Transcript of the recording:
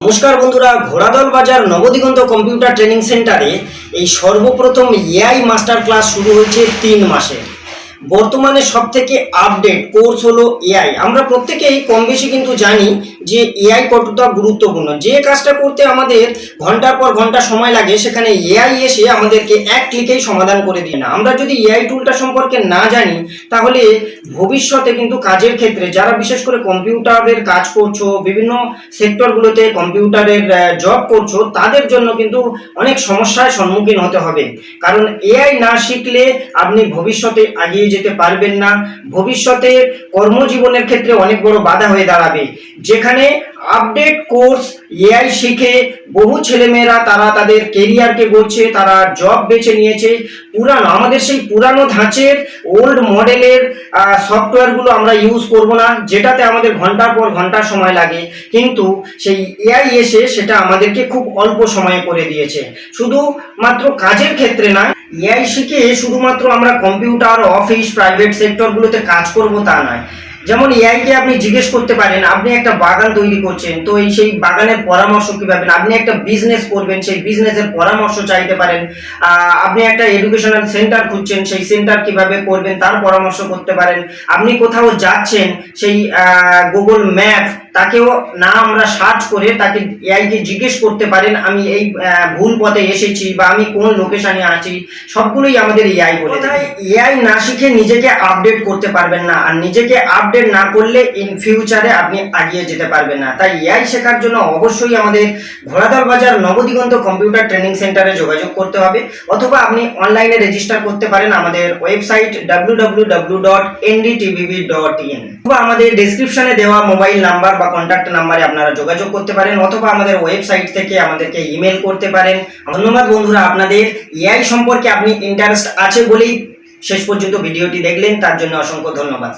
নমস্কার বন্ধুরা, ঘোড়াদল বাজার নবদিগন্ত কম্পিউটার ট্রেনিং সেন্টারে এই সর্বপ্রথম এআই মাস্টার ক্লাস শুরু হয়েছে তিন মাসে। বর্তমানে সব থেকে আপডেট কোর্স হলো এআই। আমরা প্রত্যেকেই কম বেশি কিন্তু জানি যে এআই কতটা গুরুত্বপূর্ণ? যে কাজটা করতে আমাদের ঘণ্টার পর ঘণ্টা সময় লাগে, সেখানে এআই এসে আমাদেরকে এক ক্লিকেই সমাধান করে দিয়ে না। আমরা যদি এআই টুলটা সম্পর্কে না জানি, তাহলে ভবিষ্যতে কিন্তু কাজের ক্ষেত্রে যারা বিশেষ করে কম্পিউটারের কাজ করছ, বিভিন্ন সেক্টরগুলোতে কম্পিউটারের জব করছ, তাদের জন্য কিন্তু অনেক সমস্যার সম্মুখীন হতে হবে। কারণ এআই না শিখলে আপনি ভবিষ্যতে এগিয়ে যেতে পারবেন না। ভবিষ্যতে কর্মজীবনের ক্ষেত্রে অনেক বড় বাধা হয়ে দাঁড়াবে। যেখানে আপডেট কোর্স এআই শিখে বহু ছেলেমেয়েরা তারা তাদের কেরিয়ারকে গড়ছে, তারা জব বেছে নিয়েছে। পুরানো, আমাদের সেই পুরানো ধাঁচের ওল্ড মডেলের সফটওয়্যারগুলো আমরা ইউজ করব না, যেটাতে আমাদের ঘণ্টার পর ঘণ্টা সময় লাগে। কিন্তু সেই এআই এসে সেটা আমাদেরকে খুব অল্প সময়ে করে দিয়েছে। শুধু মাত্র কাজের ক্ষেত্রে নয় এআই শিখে শুধুমাত্র আমরা কম্পিউটার অফিস প্রাইভেট সেক্টরগুলোতে কাজ করব তা নয়। যেমন এআইকে আপনি জিজ্ঞেস করতে পারেন আপনি একটা বাগান তৈরি করছেন তো এই সেই বাগানের পরামর্শ কি পাবেন? আপনি একটা বিজনেস করবেন সেই বিজনেসের পরামর্শ চাইতে পারেন। আপনি একটা এডুকেশনাল সেন্টার খুঁজছেন সেই সেন্টার কীভাবে করবেন তার পরামর্শ করতে পারেন। আপনি কোথাও যাচ্ছেন সেই গুগল ম্যাপ তাকেও না আমরা সার্চ করে তাকে এআইকে জিজ্ঞেস করতে পারেন আমি এই ভুল পথে এসেছি বা আমি কোন লোকেশনে আছি সবগুলোই আমাদের এআই বলে এআই না শিখে নিজেকে আপডেট করতে পারবেন না আর নিজেকে আপডেট না করলে ইন ফিউচারে আপনি এগিয়ে যেতে পারবেন না। তাই এআই শেখার জন্য অবশ্যই আমাদের ঘোড়াদল বাজার নবদিগন্ত কম্পিউটার ট্রেনিং সেন্টারে যোগাযোগ করতে হবে, অথবা আপনি অনলাইনে রেজিস্টার করতে পারেন আমাদের ওয়েবসাইট www.ndtvb.in অথবা আমাদের ডেসক্রিপশনে দেওয়া মোবাইল নাম্বার বা কন্ট্যাক্ট নাম্বারে আপনারা যোগাযোগ করতে পারেন, অথবা আমাদের ওয়েবসাইট থেকে আমাদেরকে ইমেল করতে পারেন। ধন্যবাদ বন্ধুরা, আপনাদের এআই সম্পর্কে আপনি ইন্টারেস্ট আছে বলেই শেষ পর্যন্ত ভিডিওটি দেখলেন, তার জন্য অসংখ্য ধন্যবাদ।